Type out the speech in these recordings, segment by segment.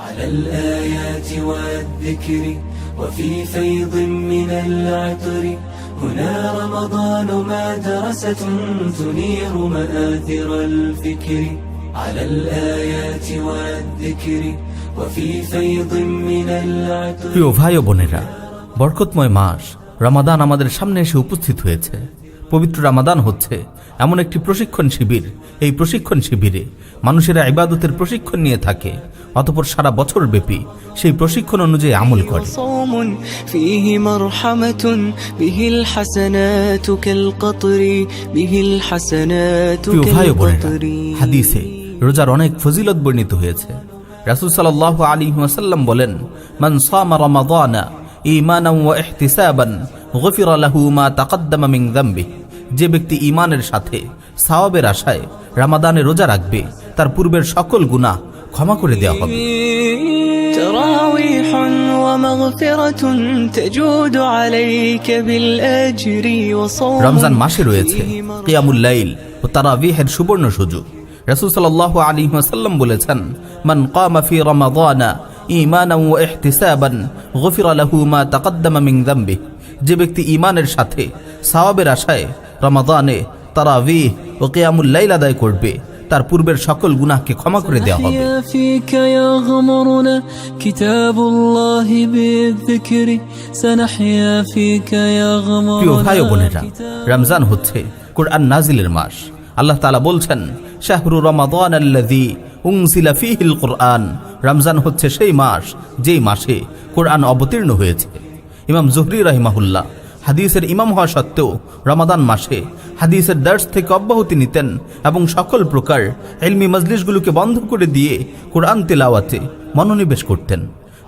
على الآيات والذكر وفي فيض من العطر هنا رمضان مدرسة تنير مآثر الفكر على الآيات والذكر وفي فيض من العطر প্রিয় ভাই ও বোনেরা বরকতময় মাস রমাদান আমাদের সামনে এসে উপস্থিত হয়েছে পবিত্র রামাদান হচ্ছে। এমন একটি প্রশিক্ষণ শিবির। এই প্রশিক্ষণ শিবিরে মানুষেরা ইবাদতের প্রশিক্ষণ নিয়ে থাকে অতপর সারা বছর ব্যাপী সেই প্রশিক্ষণ অনুযায়ী আমল করে। রোজার অনেক ফজিলত বর্ণিত হয়েছে। রাসুল সাল আলী ওয়াসাল্লাম বলেন মান সামা ইমানাম ওয়া ইহতিসাবান গফির লাহু মা তাকাদ্দামা মিন যামবিহি যে ব্যক্তি ইমানের সাথে সাওয়াবের আশায় রামাদানে রোজা রাখবে তার পূর্বের সকল গুণা ক্ষমা করে দেওয়া হবে। রমজান মাসে রয়েছে কিয়ামুল্লাইল ও সুবর্ণ সুযোগ। বলেছেন মান মা যে ব্যক্তি ঈমানের সাথে সাওয়াবের আশায় রমাদানে তারাভি ও কেয়ামুল্লাইল আদায় করবে। তার পূর্বের সকল গুনাহকে ক্ষমা করে দেওয়া রমজান হচ্ছে কোরআন নাজিলের মাস। আল্লাহ তালা বলছেন শাহরু রমাদান আল্লাদি উংসিলা ফিহিল কোরআন। রমজান হচ্ছে সেই মাস যেই মাসে কোরআন অবতীর্ণ হয়েছে। ইমাম জহরি রহিমাহুল্লাহ হাদিসের ইমাম হওয়া সত্ত্বেও রমাদান মাসে হাদিসের দার্স থেকে অব্যাহতি নিতেন এবং সকল প্রকার এলমি মজলিশগুলোকে বন্ধ করে দিয়ে কোরআন তেলাওয়াতে মনোনিবেশ করতেন।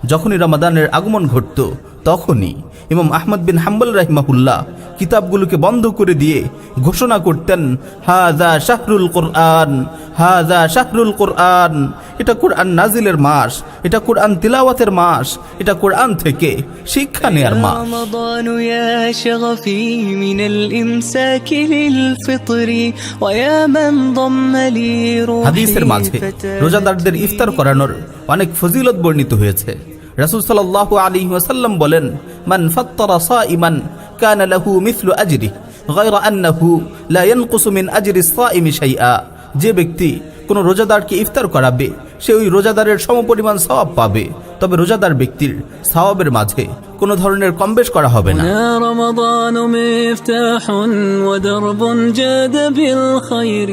যখনই রমাদানের আগমন ঘটত তখনই ইমাম আহমদ বিন হাম্বল রাহিমাহুল্লাহ কিতাবগুলোকে বন্ধ করে দিয়ে ঘোষণা করতেন হাজা শাহরুল কোরআন হাজা শাহরুল কোরআন। এটা কোরআন নাজিলের মাস এটা কোরআন তিলাওয়াতের মাস এটা কোরআন থেকে শিক্ষা নেয়ার মাস। হাদিসের মাঝে রোজাদারদের ইফতার করানোর অনেক ফজিলত বর্ণিত হয়েছে। রাসূল সাল্লাল্লাহু আলাইহি ওয়াসাল্লাম বলেন মান ফাত্তারা সাইমান কানা লাহু মিথলু আজরি গায়রা আন্নাহু লা ইয়ানকুসু মিন আজরি সাইমি শাইআ যে ব্যক্তি কোন রোজাদারকে ইফতার করাবে সে ওই রোজাদারের সমপরিমাণ সওয়াব পাবে তবে রোজাদার ব্যক্তির সওয়াবের মাঝে কোনো ধরনের কমবেশ করা হবে না يا رمضان مفتاح ودرب جاد بالخير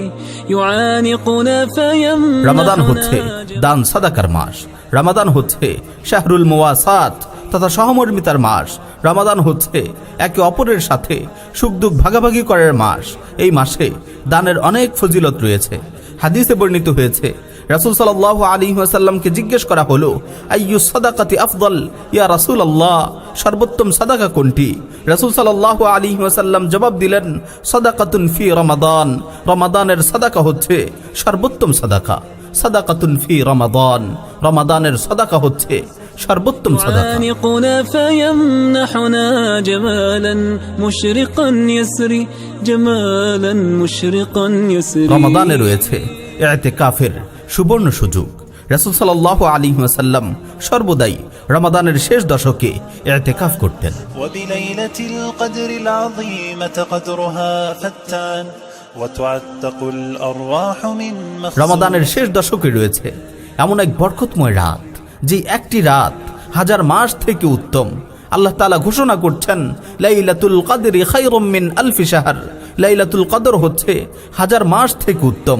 يعانقنا فيمنحنا রমাদান হচ্ছে দান সাদাকার মাস রমাদান হচ্ছে শাহরুল মোয়াসাত তথা সহমর্মিতার মাস। রমাদান হচ্ছে একে অপরের সাথে সুখ দুঃখ ভাগাভাগি করার মাস। এই মাসে দানের অনেক ফজিলত রয়েছে। হাদিসে বর্ণিত হয়েছে, রাসূল সাল্লাল্লাহু আলাইহি ওয়াসাল্লামকে জিজ্ঞেস করা হলো, আইয়ু সাদাকাতি আফদল? ইয়া রাসূল আল্লাহ সর্বোত্তম সাদাকা কোনটি? রাসূল সাল্লাল্লাহু আলাইহি ওয়াসাল্লাম জবাব দিলেন, সাদাকাতুন ফি রমাদান। রমাদানের সাদাকা হচ্ছে সর্বোত্তম সাদাকা। সাদাকাতুন ফি রমাদান। রমাদানের সাদাকা হচ্ছে সর্বোত্তম সাদাকা। রমাদানে রয়েছে এতে কাফের সুবর্ণ সুযোগ। রাসুল সাল্লাহ আলী ওয়াসাল্লাম সর্বদাই রমাদানের শেষ দশকে এতেকাফ করতেন। রমাদানের শেষ দশকে রয়েছে এমন এক বরকতময় রাত, যে একটি রাত হাজার মাস থেকে উত্তম। আল্লাহ তালা ঘোষণা করছেন, লাইলাতুল কাদের খাইরমিন আলফি সাহার লাইলাতুল কাদর হচ্ছে হাজার মাস থেকে উত্তম।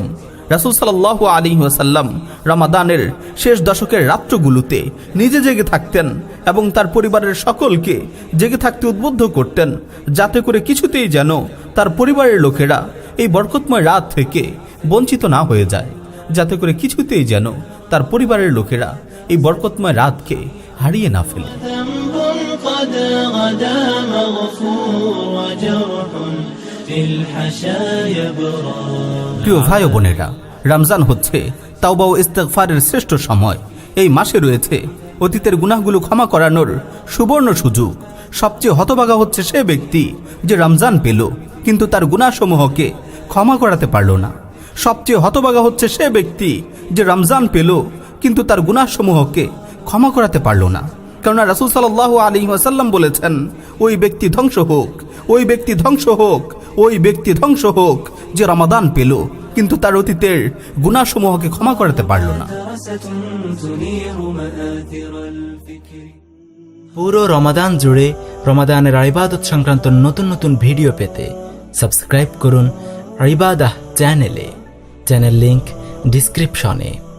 রাসুল সাল্লাহ আলী ওসাল্লাম রামাদানের শেষ দশকের রাত্রগুলোতে নিজে জেগে থাকতেন এবং তার পরিবারের সকলকে জেগে থাকতে উদ্বুদ্ধ করতেন, যাতে করে কিছুতেই যেন তার পরিবারের লোকেরা এই বরকতময় রাত থেকে বঞ্চিত না হয়ে যায়, যাতে করে কিছুতেই যেন তার পরিবারের লোকেরা এই বরকতময় রাতকে হারিয়ে না ফেলে। প্রিয় ভাই বোনেরা, রমজান হচ্ছে তাওবা ও ইস্তেকফারের শ্রেষ্ঠ সময়। এই মাসে রয়েছে অতীতের গুনাহগুলো ক্ষমা করানোর সুবর্ণ সুযোগ। সবচেয়ে হতবাগা হচ্ছে সে ব্যক্তি যে রমজান পেল। কিন্তু তার গুণাসমূহকে ক্ষমা করাতে পারল না। সবচেয়ে হতবাগা হচ্ছে সে ব্যক্তি যে রমজান পেল, কিন্তু তার গুণাসমূহকে ক্ষমা করাতে পারল না। কেননা রাসুল সাল্লাহ আলী আসাল্লাম বলেছেন, ওই ব্যক্তি ধ্বংস হোক, ওই ব্যক্তি ধ্বংস হোক, ওই ব্যক্তি ধ্বংস হোক যে রমাদান পেল, কিন্তু তার অতীতের গুণাসমূহকে ক্ষমা করাতে পারল না। পুরো রমাদান জুড়ে রমাদানের আইবাদত সংক্রান্ত নতুন নতুন ভিডিও পেতে সাবস্ক্রাইব করুন ইবাদাহ চ্যানেলে। চ্যানেল লিংক ডিসক্রিপশনে।